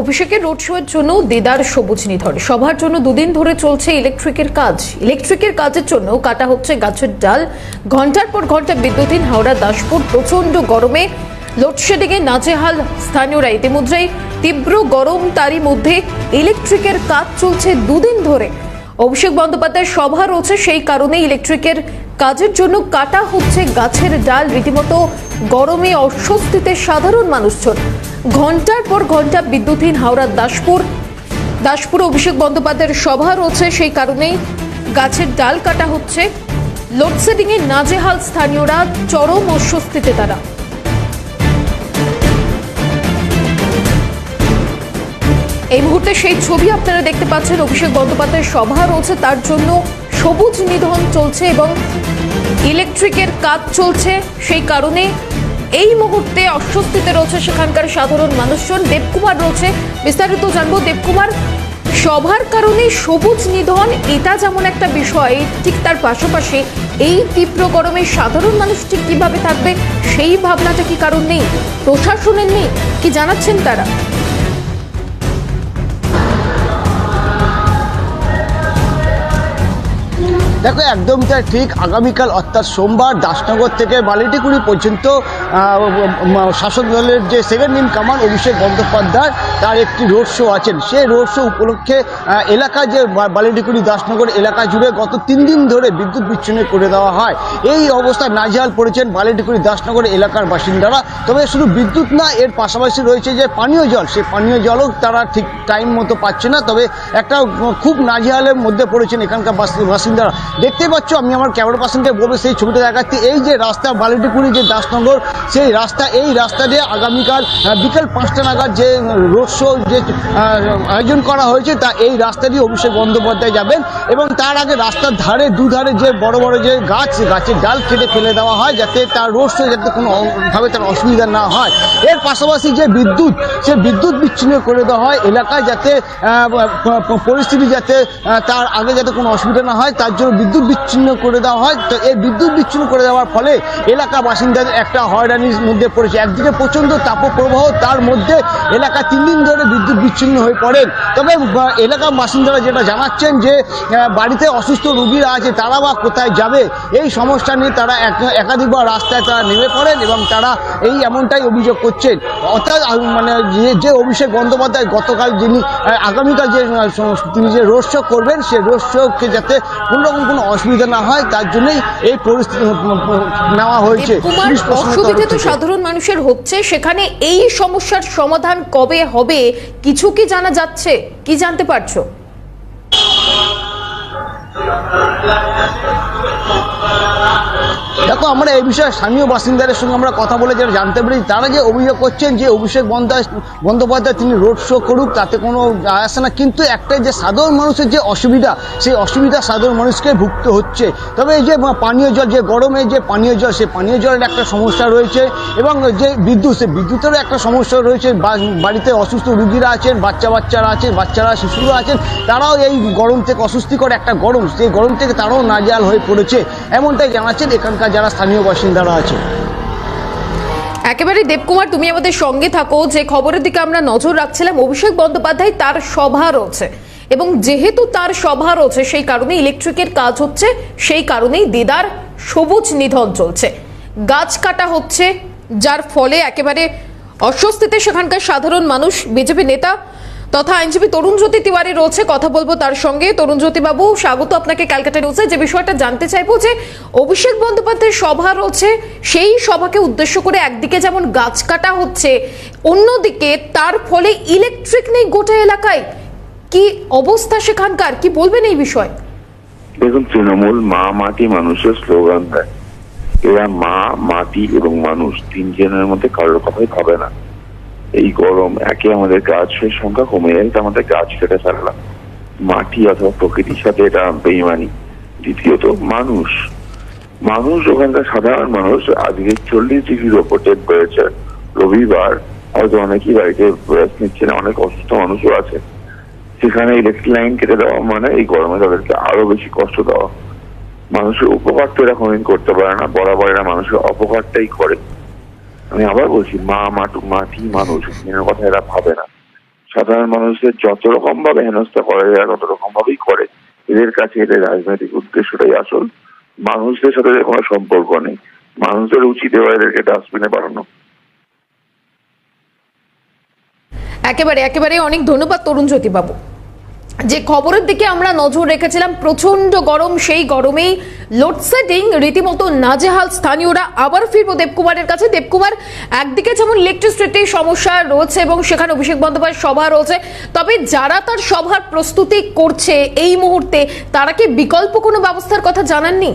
অভিষেকের road show এর জন্য দেদার সবুজ নিধন। সভার জন্য দুদিন ধরে চলছে ইলেকট্রিকের কাজ। ইলেকট্রিকের কাজের জন্য কাটা হচ্ছে গাছের ডাল। ঘণ্টার পর ঘণ্টা বিদ্যুৎহীন হাওড়া, দাসপুর প্রচণ্ড গরমে। লোডশেডিং এ নাজেহাল স্থানীয়রা ইতিমধ্যেই তীব্র গরম তারই মধ্যে ইলেকট্রিকের কাজ চলছে দুদিন ধরে। অভিষেক বন্দ্যোপাধ্যায়ের সভা রয়েছে, সেই কারণে ইলেকট্রিকের কাজের জন্য কাটা হচ্ছে গাছের ডাল। রীতিমতো গরমে অস্বস্তিতে সাধারণ মানুষজন। ঘণ্টার পর ঘণ্টা বিদ্যুৎহীন হাওড়ার দাসপুর। দাসপুর অভিষেক বন্দ্যোপাধ্যায়ের সভা রয়েছে সেই কারণেই গাছের ডাল কাটা হচ্ছে। লোডশেডিং এ নাজেহাল স্থানীয়রা চরম অস্বস্তিতে তারা। এই মুহূর্তে সেই ছবি আপনারা দেখতে পাচ্ছেন, অভিষেক বন্দ্যোপাধ্যায়ের সভা রয়েছে। তার জন্য সবুজ নিধন চলছে এবং ইলেকট্রিকের কাজ চলছে। সেই কারণে এই মুহূর্তে অস্বস্তিতে রয়েছে সেখানকার সাধারণ মানুষজন। দেবকুমার রয়েছে। বিস্তারিত জানব। দেবকুমার, সভার কারণে সবুজ নিধন, এটা যেমন একটা বিষয়, ঠিক তার পাশাপাশি এই তীব্র গরমে সাধারণ মানুষ ঠিক কীভাবে থাকবে, সেই ভাবনাটা কি কারণ নেই? প্রশাসনের নেই? কি জানাচ্ছেন তারা? দেখো, একদম তাই, ঠিক আগামীকাল, অর্থাৎ সোমবার, দাসনগর থেকে বালিটিকুড়ি পর্যন্ত শাসক দলের যে second in command Abhishek Bandyopadhyay, তার একটি রোড শো আছেন। সেই রোড শো উপলক্ষে এলাকা যে বালিটিকুড়ি দাসনগর এলাকা জুড়ে গত তিন দিন ধরে বিদ্যুৎ বিচ্ছিন্ন করে দেওয়া হয়। এই অবস্থায় নাজেহাল পড়েছেন বালিটিকুড়ি দাসনগর এলাকার বাসিন্দারা। তবে শুধু বিদ্যুৎ না, এর পাশাপাশি রয়েছে যে পানীয় জল, সেই পানীয় জলও তারা ঠিক টাইম মতো পাচ্ছে না। তবে একটা খুব নাজেহালের মধ্যে পড়েছেন এখানকার বাসি- বাসিন্দারা। দেখতে পাচ্ছ, আমি আমার ক্যামেরা পার্সনকে বলব, সেই ছবিটা দেখাচ্ছি। এই যে রাস্তা, বালিটিপুরি যে দাসনগর, সেই রাস্তা, এই রাস্তা দিয়ে আগামীকাল বিকেল পাঁচটা নাগাদ যে রোড শো, যে আয়োজন করা হয়েছে, তা এই রাস্তা দিয়ে অভিষেক বন্দ্যোপাধ্যায় যাবেন এবং তার আগে রাস্তার ধারে, দুধারে যে বড় বড় যে গাছ গাছের ডাল কেটে ফেলে দেওয়া হয়, যাতে তার রোড শো যাতে কোনো ভাবে তার অসুবিধা না হয়। এর পাশাপাশি যে বিদ্যুৎ, সে বিদ্যুৎ বিচ্ছিন্ন করে দেওয়া হয় এলাকায় যাতে পরিস্থিতি যাতে তার আগে যাতে কোনো অসুবিধা না হয়, তার জন্য বিদ্যুৎ বিচ্ছিন্ন করে দেওয়া হয়। তো এই বিদ্যুৎ বিচ্ছিন্ন করে দেওয়ার ফলে এলাকা বাসিন্দাদের একটা হয়রানির মধ্যে পড়েছে। একদিকে প্রচণ্ড তাপপ্রবাহ, তার মধ্যে এলাকা তিন দিন ধরে বিদ্যুৎ বিচ্ছিন্ন হয়ে পড়েন তবে এলাকার বাসিন্দারা যেটা জানাচ্ছেন যে বাড়িতে অসুস্থ রোগীরা আছে, তারা বা কোথায় যাবে, এই সমস্যা নিয়ে তারা এক- একাধিকবার রাস্তায় তারা নেমে পড়েন এবং তারা এই এমনটাই অভিযোগ করছেন। অর্থাৎ মানে যে যে অভিষেক বন্দ্যোপাধ্যায় গতকাল যিনি আগামীকাল যে তিনি যে রোড শো করবেন সেই রোড শোকে যাতে কোনো রকম কোনো অসুবিধা না হয় তার জন্যই এই পরিস্থিতি নেওয়া হয়েছে। অসুবিধা তো সাধারণ মানুষের হচ্ছে সেখানে এই সমস্যার সমাধান কবে হবে কিছু কি জানা যাচ্ছে? কি জানতে পারছ? দেখো, আমরা এই বিষয়ে স্থানীয় বাসিন্দাদের সঙ্গে আমরা কথা বলে যেটা জানতে পারি তারা যে অভিযোগ করছেন যে অভিষেক বন্দ্যোপাধ্যায় তিনি রোড শো করুক, তাতে কোনো আসে না। কিন্তু একটাই যে সাধারণ মানুষের যে অসুবিধা, সেই অসুবিধা সাধারণ মানুষকে ভুগতে হচ্ছে। তবে এই যে পানীয় জল, যে গরমে যে পানীয় জল, সেই পানীয় জলের একটা সমস্যা রয়েছে এবং যে বিদ্যুৎ সে বিদ্যুতেরও একটা সমস্যা রয়েছে। বাড়িতে অসুস্থ রুগীরা আছেন, বাচ্চা বাচ্চারা আছেন, বাচ্চারা, শিশুরা আছেন, তারাও এই গরম থেকে অস্বস্তিকর একটা গরম। সেই গরম থেকে তারাও নাজেহাল হয়ে পড়েছে। এমনটাই জানাচ্ছেন এখানকার যারা স্থানীয় বাসিন্দারা আছে। একেবারে দেবকুমার, তুমি আমাদের সঙ্গে থাকো। যে খবরের দিকে আমরা নজর রাখছিলাম, অভিষেক বন্দ্যোপাধ্যায় তার সভা রয়েছে। এবং যেহেতু তার সভা রয়েছে, সেই কারণে ইলেকট্রিকের কাজ হচ্ছে, সেই কারণেই দিদার সবুজ নিধন চলছে। গাছ কাটা হচ্ছে, যার ফলে একেবারে অস্বস্তিতে সেখানকার সাধারণ মানুষ, বিজেপি নেতা তথা আইনজীবী তরুণ জ্যোতি তিওয়ারি রয়েছে, কথা বলব তার সঙ্গে। তরুণ জ্যোতি বাবু স্বাগত আপনাকে ক্যালকাটা নিউজে। যে বিষয়টা জানতে চাইব যে, অভিষেক বন্দ্যোপাধ্যায়ের সভা রয়েছে, সেই সভাকে উদ্দেশ্য করে একদিকে যেমন গাছ কাটা হচ্ছে, অন্যদিকে তার ফলে ইলেকট্রিক নেই গোটা এলাকায়। কি অবস্থা সেখানকার? কি বলবেন এই বিষয়ে? দেখুন, তৃণমূল মা, মাটি মানুষের স্লোগান দেয়। এরা মা, মাটি এবং মানুষ, তিনজনের মধ্যে কারোর কথাই ভাবে না। এই গরম, একে আমাদের গাছের সংখ্যা কমে যাচ্ছে আমাদের গাছ কেটে ফেললাম মাটি অথবা প্রকৃতির সাথে এটা বেইমানি। দ্বিতীয়ত, মানুষ। মানুষ ওখানকার সাধারণ মানুষ, আজকে চল্লিশ ডিগ্রির ওপর টেম্পারেচার রবিবার, হয়তো অনেকেই বাড়িতে রেস্ট নিচ্ছে না অনেক অসুস্থ মানুষও আছে। সেখানে ইলেকট্রিক লাইন কেটে দেওয়া মানে এই গরমে তাদেরকে আরও বেশি কষ্ট দেওয়া। মানুষের উপকার তো এরা কোনোদিন করতে পারে না, বরাবর এরা মানুষের অপকারটাই করে। আমি আবার বলছি, মা মাটু মাটি মানুষ? এর কথা এরা ভাবে না। সাধারণ মানুষদের যত রকম ভাবে হেনস্থা করা যায় তত রকম ভাবেই করে। এদের কাছে এদের রাজনৈতিক উদ্দেশ্যটাই আসল। মানুষদের সাথে কোনো সম্পর্ক নেই। মানুষদের উচিত এবার এদেরকে ডাস্টবিনে বাড়ানো একেবারে একেবারে অনেক ধন্যবাদ তরুণ জ্যোতিবাবু। যে খবরের দিকে আমরা নজর রেখেছিলাম প্রচণ্ড গরম, সেই গরমেই লোডশেডিং রীতিমতো নাজেহাল স্থানীয়রা। আবার ফিরবো দেবকুমারের কাছে। দেবকুমার, একদিকে যেমন ইলেকট্রিসিটির সমস্যা রয়েছে এবং সেখানে অভিষেক বন্দ্যোপাধ্যায় সভা রয়েছে, তবে যারা তার সভার প্রস্তুতি করছে এই মুহূর্তে, তারা কি বিকল্প কোনো ব্যবস্থার কথা জানাননি?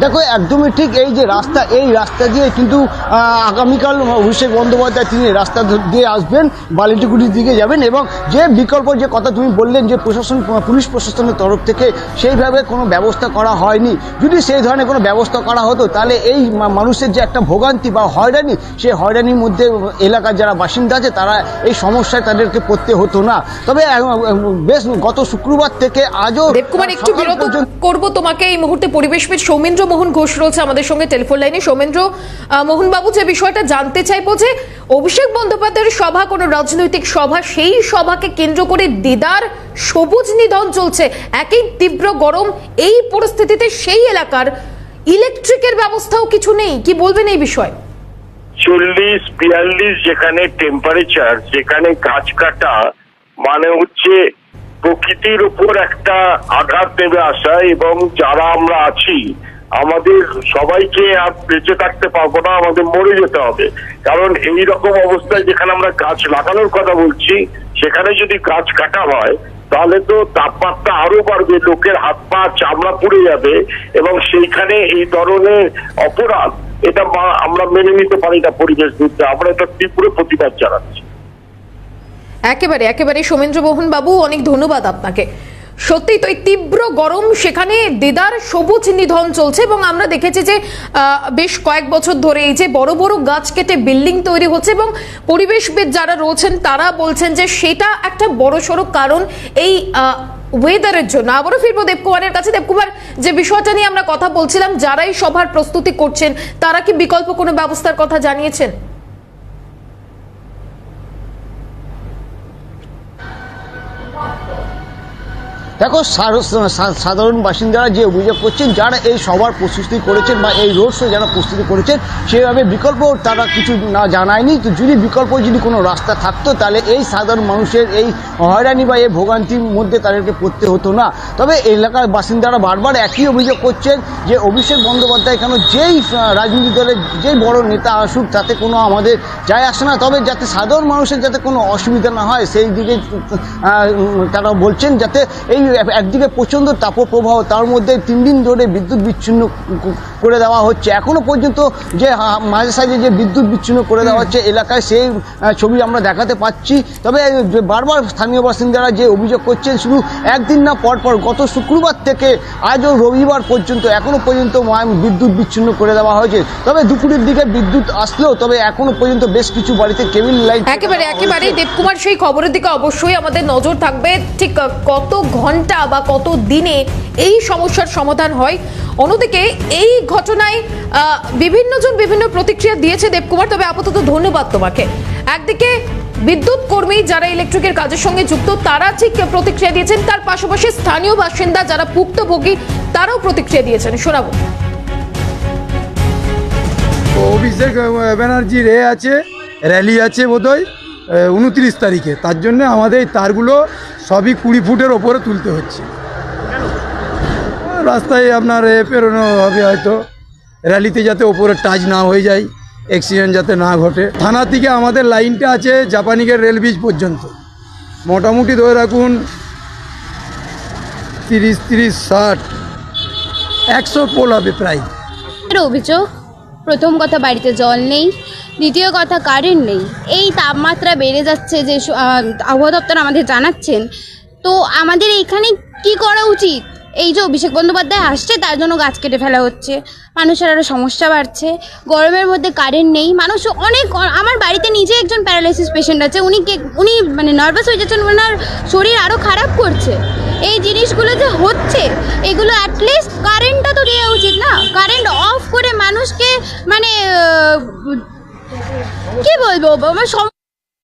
দেখো একদমই ঠিক এই যে রাস্তা এই রাস্তা দিয়ে কিন্তু আগামীকাল অভিষেক বন্দ্যোপাধ্যায় তিনি রাস্তা দিয়ে আসবেন বালিটিকুড়ির দিকে যাবেন এবং যে বিকল্প যে কথা তুমি বললেন যে প্রশাসন পুলিশ প্রশাসনের তরফ থেকে সেইভাবে কোনো ব্যবস্থা করা হয়নি। যদি সেই ধরনের কোনো ব্যবস্থা করা হতো তাহলে এই মানুষের যে একটা ভোগান্তি বা হয়রানি সেই হয়রানির মধ্যে এলাকার যারা বাসিন্দা আছে তারা এই সমস্যায় তাদেরকে পড়তে হতো না। তবে বেশ গত শুক্রবার থেকে আজও দেবকুমার একটু বিরত করব তোমাকে। এই মুহূর্তে পরিবেশবিদ সৌমেন্দ্র মোহন ঘোষ রয়েছে আমাদের সঙ্গে। টেলিফোন লাইনে সৌমেন্দ্র আহ, মোহনবাবু যে বিষয়টা জানতে চাইব যে অভিষেক বন্দ্যোপাধ্যায়ের সভা, কোনো রাজনৈতিক সভা, সেই সভাকে কেন্দ্র করে দিদার সবুজ নিধন চলছে। একই তীব্র গরম এই পরিস্থিতিতে সেই এলাকার ইলেকট্রিকের ব্যবস্থাও কিছু নেই। কি বলবেন এই বিষয়ে? চল্লিশ, বিয়াল্লিশ যেখানে টেম্পারেচার যেখানে গাছ কাটা মানে হচ্ছে প্রকৃতির উপর একটা আঘাত নেমে আসা এবং যারা আমরা আছি আমাদের সবাইকে আর বেঁচে থাকতে পারব না, আমাদের মরে যেতে হবে। কারণ এই রকম অবস্থায় যেখানে আমরা গাছ লাগানোর কথা বলছি, সেখানে যদি গাছ কাটা হয়, তাহলে তো তাপমাত্রা আরও বাড়বে, লোকের হাত পা চামড়া পুড়ে যাবে এবং সেইখানে এই ধরনের অপরাধ, এটা আমরা মেনে নিতে পারি না পরিবেশ বিরুদ্ধে। আমরা এটা তীব্র প্রতিবাদ জানাচ্ছি। একেবারে একেবারে সৌমেন্দ্র মোহন বাবু অনেক ধন্যবাদ আপনাকে। সত্যি তো এই তীব্র গরম সেখানে দেদার সবুজ নিধন চলছে এবং আমরা দেখেছি যে বেশ কয়েক বছর ধরে এই যে বড় বড় গাছ কেটে বিল্ডিং তৈরি হচ্ছে এবং পরিবেশবিদ যারা রয়েছেন তারা বলছেন যে সেটা একটা বড় সড়ো কারণ এই ওয়েদারের জন্য। আবারও ফিরবো দেবকুমারের কাছে। দেবকুমার যে বিষয়টা নিয়ে আমরা কথা বলছিলাম, যারাই সভার প্রস্তুতি করছেন, তারা কি বিকল্প কোনো ব্যবস্থার কথা জানিয়েছেন? দেখো সাধারণ বাসিন্দারা যে অভিযোগ করছেন যারা এই সবার প্রস্তুতি করেছেন বা এই রোড শো যারা প্রস্তুতি করেছেন সেভাবে বিকল্প তারা কিছু না জানায়নি। তো যদি বিকল্প যদি কোনো রাস্তা থাকতো তাহলে এই সাধারণ মানুষের এই হয়রানি বা এই ভোগান্তির মধ্যে তাদেরকে পড়তে হতো না। তবে এলাকার বাসিন্দারা বারবার একই অভিযোগ করছেন যে অভিষেক বন্দ্যোপাধ্যায় কেন যেই আহ, রাজনৈতিক দলের যেই বড় নেতা আসুক তাতে কোনো আমাদের যায় আসে না। তবে যাতে সাধারণ মানুষের যাতে কোনো অসুবিধা না হয় সেই দিকে তারা বলছেন যাতে এই একদিকে প্রচণ্ড তাপপ্রবাহ তার মধ্যে তিন দিন ধরে বিদ্যুৎ বিচ্ছিন্ন করে দেওয়া হচ্ছে। এখনও পর্যন্ত যে মাঝে সাঝে যে বিদ্যুৎ বিচ্ছিন্ন করে দেওয়া হচ্ছে এলাকায় সেই ছবি আমরা দেখাতে পাচ্ছি। তবে বারবার স্থানীয় বাসিন্দারা যে অভিযোগ করছেন শুধু একদিন না পর পর গত শুক্রবার থেকে আজও রবিবার পর্যন্ত এখনও পর্যন্ত বিদ্যুৎ বিচ্ছিন্ন করে দেওয়া হয়েছে। তবে দুপুরের দিকে বিদ্যুৎ আসলেও তবে এখনও পর্যন্ত বেশ কিছু বাড়িতে কেবিল লাইট একেবারে একেবারে। দেবকুমার সেই খবরের দিকে অবশ্যই আমাদের নজর থাকবে। ঠিক কত ঘণ্টা বা কত দিনে এই সমস্যার সমাধান হয়? অন্যদিকে এই ঘটনায় বিভিন্নজন বিভিন্ন প্রতিক্রিয়া দিয়েছে দেবকুমার, তবে আপাতত ধন্যবাদ তোমাকে। একদিকে বিদ্যুৎ কর্মী যারা ইলেকট্রিকের কাজের সঙ্গে যুক্ত, তারা ঠিক প্রতিক্রিয়া দিয়েছেন। তার পাশাপাশি স্থানীয় বাসিন্দা যারা ভুক্তভোগী, তারাও প্রতিক্রিয়া দিয়েছেন। শোনাবো। অভিষেক ব্যানার্জির এ আছে র্যালি আছে বোধহয় উনত্রিশ তারিখে। তার জন্য আমাদের তারগুলো সবই কুড়ি ফুটের ওপরে তুলতে হচ্ছে। রাস্তায় আপনার এ পেরোনো হবে হয়তো। র্যালিতে যাতে ওপরে টাচ না হয়ে যায় অ্যাক্সিডেন্ট যাতে না ঘটে। থানা থেকে আমাদের লাইনটা আছে জাপানিকের রেল ব্রিজ পর্যন্ত। মোটামুটি ধরে রাখুন, তিরিশ তিরিশ, ষাট, একশো পোল হবে প্রায়। অভিযোগ, প্রথম কথা বাড়িতে জল নেই দ্বিতীয় কথা কারেন্ট নেই। এই তাপমাত্রা বেড়ে যাচ্ছে যে আবহাওয়া দপ্তর আমাদের জানাচ্ছেন। তো আমাদের এখানে কি করা উচিত? এই যে অভিষেক বন্দ্যোপাধ্যায় আসছে, তার জন্য গাছ কেটে ফেলা হচ্ছে। মানুষের আরও সমস্যা বাড়ছে। গরমের মধ্যে কারেন্ট নেই। মানুষ অনেক আমার বাড়িতে নিজে একজন প্যারালাইসিস পেশেন্ট আছে। উনি কে উনি মানে নার্ভাস হয়ে যাচ্ছেন, ওনার শরীর আরও খারাপ করছে। এই জিনিসগুলো যে হচ্ছে, এগুলো অ্যাটলিস্ট কারেন্টটা তো দেওয়া উচিত না। কারেন্ট অফ কি বলব? আমার